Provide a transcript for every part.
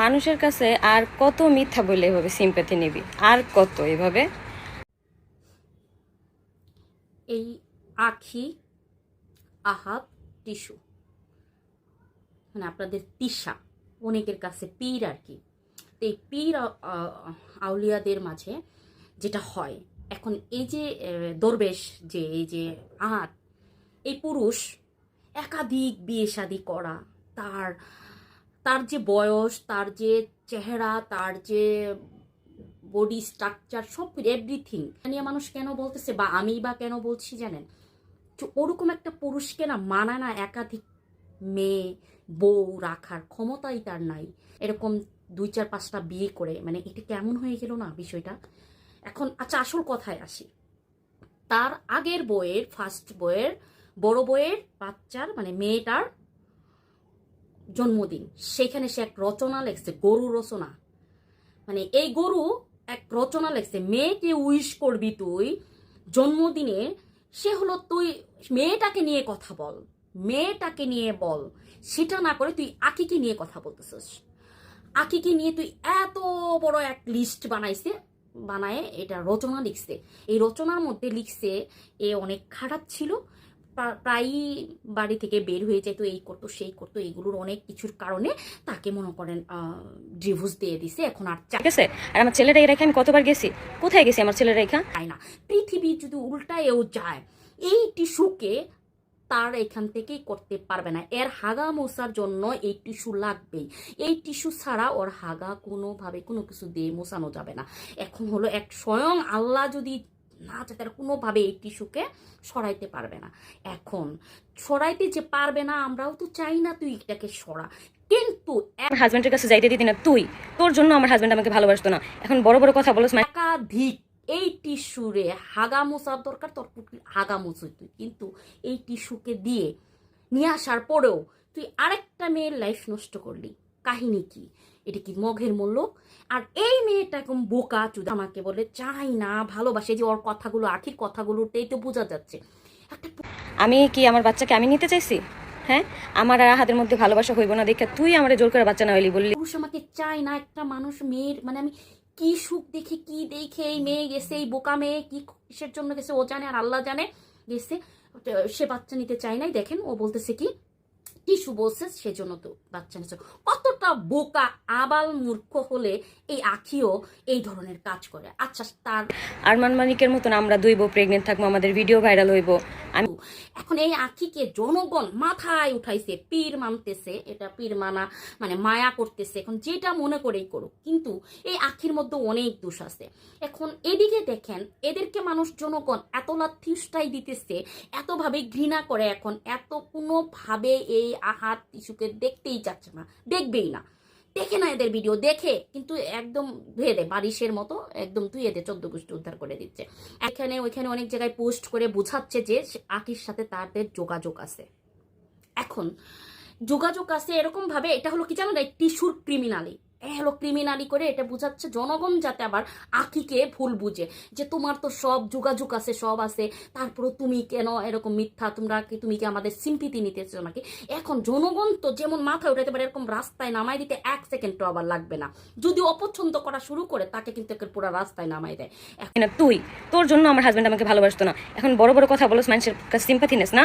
মানুষের কাছে আর কত মিথ্যা বলে এভাবে সিম্প্যাথি নিবি? আর কত এভাবে? এই আখি আহাত টিস্যু। মানে আপনাদের তিসা অনেকের কাছে পীর আর কি। তো এই পীর আউলিয়াদের মাঝে যেটা হয়, এখন এই যে দরবেশ যে, এই যে আহাত এই পুরুষ একাধিক বিয়ে শাদি করা, তার তার যে বয়স, তার যে চেহারা, তার যে বডি স্ট্রাকচার সব এভরিথিং নিয়ে মানুষ কেন বলতেছে বা আমি বা কেন বলছি জানেন? ওরকম একটা পুরুষকে না মানা না একাধিক মেয়ে, বউ রাখার ক্ষমতাই তার নাই। এরকম দুই চার পাঁচটা বিয়ে করে মানে এটা কেমন হয়ে গেল না বিষয়টা? এখন আচ্ছা আসল কথায় আসি। তার আগের বইয়ের ফার্স্ট বইয়ের, বড় বইয়ের বাচ্চার মানে মেয়েটার জন্মদিন। সেখানে সে এক রচনা লেখছে, গরু রচনা। মানে এই গরু এক রচনা লেখছে, মেয়েকে উইশ করবি তুই, জন্মদিনে সে হলো তুই মেয়েটাকে নিয়ে কথা বল, মেয়েটাকে নিয়ে বল, সেটা না করে তুই আকিকে নিয়ে কথা বলতেছিস। আকিকে নিয়ে তুই এত বড় এক লিস্ট বানাইছে, বানায় এটা রচনা লিখছে। এই রচনার মধ্যে লিখছে, এ অনেক খারাপ ছিল প্রায়ই বাড়ি থেকে বের হয়ে যেত এই করতো সেই করতো এগুলোর অনেক কিছুর কারণে তাকে মনে করেন ডিভোর্স দিয়ে দিছে। এখন আর ঠিক আছে? আর আমার ছেলেটা রেখে আমি কতবার গেছি? কোথায় গেছি আমার ছেলের রেখা তাই না। পৃথিবী যদি উল্টায়ও যায় এই টিস্যুকে তার এখান থেকেই করতে পারবে না। এর হাগা মোছার জন্য এই টিস্যু লাগবেই। এই টিস্যু ছাড়া ওর হাগা কোনোভাবে কোনো কিছু দিয়ে মোছানো যাবে না। এখন হলো এক স্বয়ং আল্লাহ যদি না চায় তারা কোনোভাবে এই টিস্যুকে সরাইতে পারবে না। এখন সরাইতে যে পারবে না আমরাও তো চাই না তুই এটাকে সরা। কিন্তু আমার হাজব্যান্ডের কাছে যাইতে দিতি না তুই। তোর জন্য আমার হাজব্যান্ড আমাকে ভালোবাসতো না। এখন বড় বড় কথা বলছ মানে একাধিক এই টিস্যুরে হাগা মোছার দরকার তোর হাগা মুছুই তুই। কিন্তু এই টিস্যুকে দিয়ে নিয়ে আসার পরেও তুই আরেকটা মেয়ের লাইফ নষ্ট করলি। কাহিনী কি? এটা কি মঘের মূল্য? আর এই মেয়েটা এরকম বোকা চুদা আমাকে বলে চাই না ভালোবাসে যে ওর কথাগুলো আখির কথাগুলোতেই তো বোঝা যাচ্ছে। একটা আমি কি আমার বাচ্চাকে আমি নিতে চাইছি? হ্যাঁ? আমার আর হাতের মধ্যে ভালোবাসা হইব না দেখে তুই আমার জোর করে বাচ্চা না হইলি বললি। পুরুষ আমাকে চায় না একটা মানুষ মেয়ের মানে আমি কি সুখ দেখে কি দেখে এই মেয়ে গেছে এই বোকা মেয়ে কি কিসের জন্য গেছে ও জানে আর আল্লাহ জানে গেছে। সে বাচ্চা নিতে চায় নাই দেখেন ও বলতেছে কি টিস্যু বলছে সেজন্য তো বাচ্চা নিচ্ছে। কতটা বোকা আবাল মূর্খ হলে এই আখিও এই ধরনের কাজ করে। আচ্ছা তার আরমান মানিকের মতন আমরা দুই বউ প্রেগনেন্ট থাকব আমাদের ভিডিও ভাইরাল হইব। আমি এখন এই আখিকে জনগণ মাথায় উঠাইছে পীর মানতেছে এটা পীর মানা মানে মায়া করতেছে এখন যেটা মনে করেই করুক। কিন্তু এই আখির মধ্যে অনেক দোষ আছে। এখন এদিকে দেখেন এদেরকে মানুষ জনগণ এত লাথিষ্টাই দিতেছে এতভাবে ঘৃণা করে এখন এত কোনোভাবে এই আহাত ইস্যুকে দেখতেই চাচ্ছে না, দেখবেই না। দেখে না এদের ভিডিও দেখে কিন্তু একদম ধুয়ে দেয় বারিশের মতো একদম ধুয়ে দেয় চোদ্দ গোষ্ঠী উদ্ধার করে দিচ্ছে। এখানে, ওইখানে অনেক জায়গায় পোস্ট করে বোঝাচ্ছে যে আকির সাথে তাদের যোগাযোগ আছে। এখন, যোগাযোগ আছে এরকম ভাবে এটা হলো কি জানো না টিস্যুর ক্রিমিনালি হলো ক্রিমিনালি করে এটা বোঝাচ্ছে জনগণ যাতে আবার আখিকে ভুল বুঝে। যে তোমার তো সব যোগাযোগ আছে সব আছে তারপরে তুমি কেন এরকম মিথ্যা? তোমরা কি তুমি কি আমাদের সিম্পিতি নিতেছো নাকি? এখন জনগণ তো যেমন মাথায় উঠাইতে পারে এরকম রাস্তায় নামাই দিতে এক সেকেন্ডও আবার লাগবে না। যদি অপছন্দ করা শুরু করে তাকে কিন্তু একের পুরো রাস্তায় নামাই দেয়। এখন তুই তোর জন্য আমার হাজব্যান্ড আমাকে ভালোবাসতো না। এখন বড় বড় কথা বলছ মানুষের কাছে সিম্পাথি নেস না?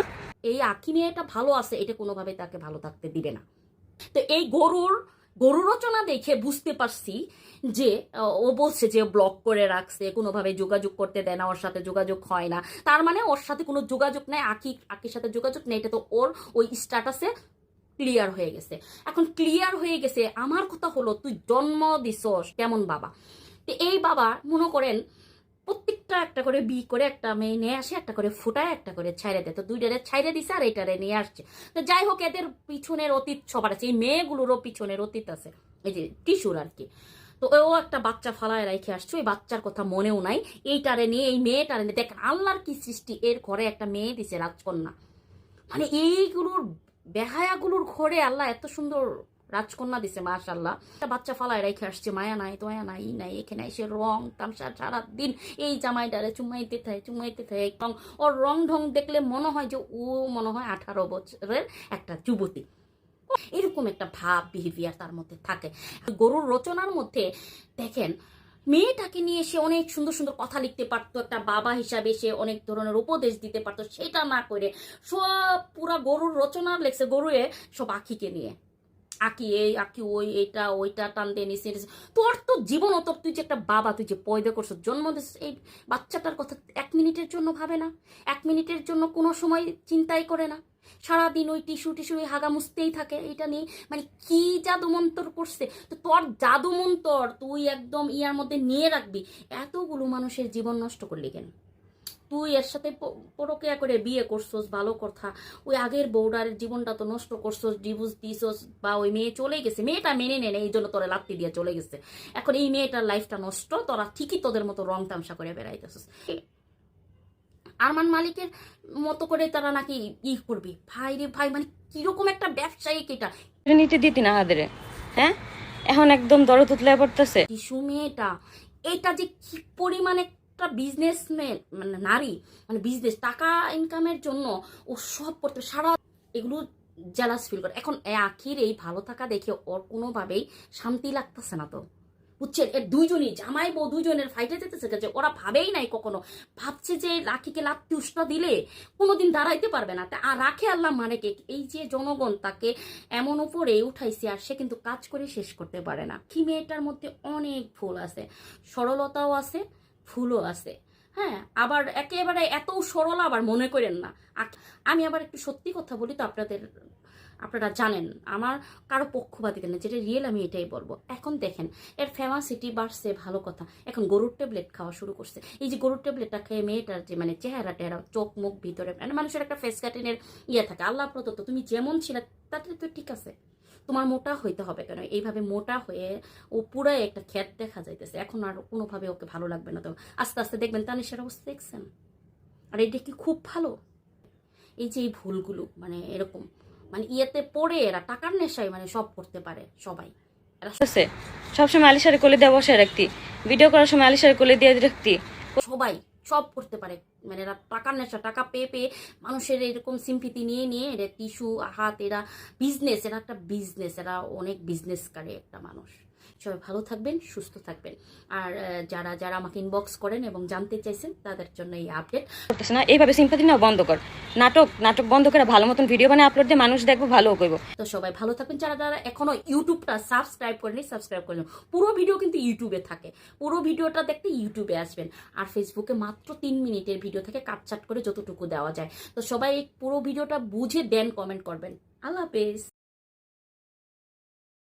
এই আখি মেয়েটা ভালো আছে এটা কোনোভাবে তাকে ভালো থাকতে দিবে না। তো এই গরুর গরু রচনা দেখে বুঝতে পারছি যে ও বলছে যে ব্লক করে রাখছে, কোনোভাবে যোগাযোগ করতে দেয় না, ওর সাথে যোগাযোগ হয় না। তার মানে ওর সাথে কোনো যোগাযোগ নেই, আঁকি, আঁকির সাথে যোগাযোগ নেই, এটা তো ওর ওই স্ট্যাটাসে ক্লিয়ার হয়ে গেছে। এখন ক্লিয়ার হয়ে গেছে, আমার কথা হলো, তুই জন্ম দিস কেমন বাবা? তো এই বাবা মনে করেন প্রত্যেকটা একটা করে বি করে একটা মেয়ে নিয়ে আসে, একটা করে ফুটায়, একটা করে ছাইড়ে দেয়। তো দুইটারে ছাইড়ে দিছে আর এইটারে নিয়ে আসছে। তো যাই হোক, এদের পিছনের অতীত সবার আছে। এই মেয়েগুলোরও পিছনের অতীত আছে। এই যে টিস্যুর আর কি। তো ও একটা বাচ্চা ফালায় রেখে আসছে। ওই বাচ্চার কথা মনেও নাই। এইটারে নিয়ে, এই মেয়েটারে নিয়ে, দেখেন আল্লাহর কি সৃষ্টি। এর ঘরে একটা মেয়ে দিছে রাজকন্যা। মানে এইগুলোর বেহায়াগুলোর ঘরে আল্লাহ এত সুন্দর রাজকন্যা দিছে মাশাল্লাহ একটা বাচ্চা ফালায় রেখে আসছে, মায়া নাই, দয়া নাই ই নাই, এখানে এসে রং তামসা সারা দিন এই জামাইটারে চুমাইতে থাকে চুমাইতে থাকে রং ওর রং ঢং দেখলে মনে হয় যে ও মনে হয় আঠারো বছরের একটা যুবতী। এরকম একটা ভাব বিহেভিয়ার তার মধ্যে থাকে। গরুর রচনার মধ্যে দেখেন, মেয়েটাকে নিয়ে সে অনেক সুন্দর সুন্দর কথা লিখতে পারতো, একটা বাবা হিসাবে সে অনেক ধরনের উপদেশ দিতে পারতো, সেটা না করে সব পুরা গরুর রচনা লেখছে গরুয়ে, সব আখিকে নিয়ে। আঁকি এই, আঁকি ওই এটা ওইটা টান দিয়ে নিচে। তোর তো জীবন অত তুই যে একটা বাবা, তুই যে পয়দা করছ, জন্ম এই বাচ্চাটার কথা এক মিনিটের জন্য ভাবে না। এক মিনিটের জন্য কোনো সময় চিন্তাই করে না। সারাদিন ওই টিস্যু টিস্যু, ওই হাগা মুছতেই থাকে এটা নিয়ে। মানে কি জাদু মন্তর করছে? তো তোর জাদু মন্তর তুই একদম ইয়ার মধ্যে নিয়ে রাখবি। এতগুলো মানুষের জীবন নষ্ট করলি কেন? তুই এর সাথে পরকিয়া করে বিয়ে করছোস ভালো কথা। ওই আগের বউডার জীবনটা তো নষ্ট করছোস ডিভোর্স দিছোস বা ওই মেয়ে চলে গেছে। মেয়েটা মেনে নেয় এই জন্য তোরা লাত্তি দিয়ে চলে গেছে। এখন এই মেয়েটার লাইফটা নষ্ট তোরা ঠিকই তোদের মতো রং তামসা করে বেড়াইতেছিস। আরমান মালিকের মতো করে তারা নাকি ই করবি? ভাই রে ভাই মানে কীরকম একটা ব্যবসায়িক এটা? নিতে দিতি না হাদের হ্যাঁ? এখন একদম দরদ উতলে পড়তেছে। টিসু মেয়েটা এটা যে কি পরিমাণ একটা বিজনেসম্যান মানে নারী মানে বিজনেস টাকা ইনকামের জন্য ও সব করতে সারা এগুলো জেলাস ফিল করে। এখন আখির এই ভালো থাকা দেখে ওর কোনোভাবেই শান্তি লাগতেছে না তো। বুঝছেন? এর দুইজনই, জামাই বউ দুইজনের ফাইটে যেতেছে যে ওরা ভাবেই নাই কখনো। ভাবছে যে রাখিকে লাত্তি উষ্টা দিলে কোনোদিন দাঁড়াইতে পারবে না। আর রাখে আল্লাহ মানে কে? এই যে জনগণ তাকে এমন উপরে উঠাইছে আর সে কিন্তু কাজ করে শেষ করতে পারে না। কি মেয়েটার মধ্যে অনেক ভুল আছে। সরলতাও আছে ফুলও আছে। হ্যাঁ আবার একেবারে এত সরল আবার মনে করেন না। আমি আবার একটু সত্যি কথা বলি তো আপনাদের, আপনারা জানেন, আমার কারও পক্ষপাতিতে না যেটা রিয়েল আমি এটাই বলব। এখন দেখেন, এর ফেমাসিটি বাড়ছে, ভালো কথা। এখন গরুর ট্যাবলেট খাওয়া শুরু করছে। এই যে গরুর ট্যাবলেটটা খেয়ে মেয়েটার যে মানে চেহারা টেহারা, চোখ, মুখ, ভিতরে মানে মানুষের একটা ফেস কাটিনের ইয়ে থাকে। আল্লাহ প্রদত্ত, তুমি যেমন ছিলে, তাতে তো ঠিক আছে। তোমার মোটা হইতে হবে কেন? এইভাবে মোটা হয়ে ও পুরাই একটা খ্যাত দেখা যাইতেছে। এখন আর কোনোভাবে ওকে ভালো লাগবে না তো। আস্তে আস্তে দেখবেন তানিশের অবস্থা দেখছেন? আর এটা কি খুব ভালো? এই যে এই ভুলগুলো মানে এরকম মানে ইয়েতে পড়ে এরা টাকার নেশায় মানে সব করতে পারে সবাই। সবসময় আলিশারে কোলে দিয়ে বসে রাখতি। ভিডিও করার সময় আলিশারে কোলে দিয়ে রাখতি। সবাই। সব করতে পারে। মানে এরা টাকার নেশা, টাকা পেয়ে পেয়ে মানুষের এরকম সিম্পিতি নিয়ে নিয়ে এরা টিস্যু হাত, এরা বিজনেস এরা একটা বিজনেস এরা অনেক বিজনেস করে একটা মানুষ। সবাই ভালো থাকবেন সুস্থ থাকবেন। আর যারা যারা আমাকে ইনবক্স করেন এবং জানতে চাইছেন তাদের জন্য এই আপডেট করতেছে না এইভাবে সিম্পাতি না বন্ধ কর। নাটক নাটক বন্ধ করে ভালো মতন ভিডিও বানিয়ে আপলোড দিয়ে মানুষ দেখব ভালো করব। তো সবাই ভালো থাকবেন। যারা যারা এখনও ইউটিউবটা সাবস্ক্রাইব করেনি সাবস্ক্রাইব করে পুরো ভিডিও কিন্তু ইউটিউবে থাকে। পুরো ভিডিওটা দেখতে ইউটিউবে আসবেন। আর ফেসবুকে মাত্র তিন মিনিটের ভিডিও থেকে কাটছাট করে যতটুকু দেওয়া যায়। তো সবাই এই পুরো ভিডিওটা বুঝে দেন কমেন্ট করবেন। আল্লাহ হাফেজ।